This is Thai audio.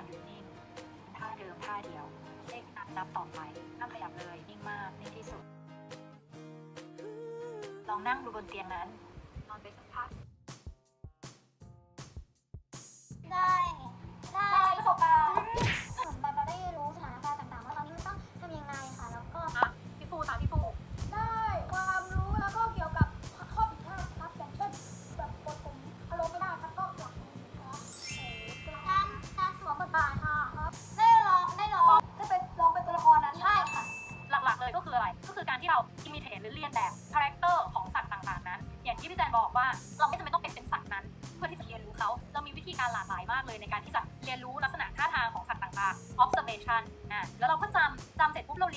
ับหรือนิ่งท่าเดิมท่าเดียว เลขนับนับต่อไปห้ามขยับเลยนิ่งมากนิ่งที่สุด ลองนั่งดูบนเตียงนั้น ออะไร ก็คือการที่เราอิมิเทตหรือเรียนแบบคาแรคเตอร์ของสัตว์ต่างๆนั้น อย่างที่พี่แจนบอกว่าเราไม่จำเป็นต้องเป็นเป็นสัตว์นั้น เพื่อที่จะเรียนรู้เขาเรามีวิธีการหลากหลายมากเลยในการที่จะเรียนรู้ลักษณะท่าทางของสัตว์ต่างๆ observation นะแล้วเราก็จำจำเสร็จปุ๊บเรา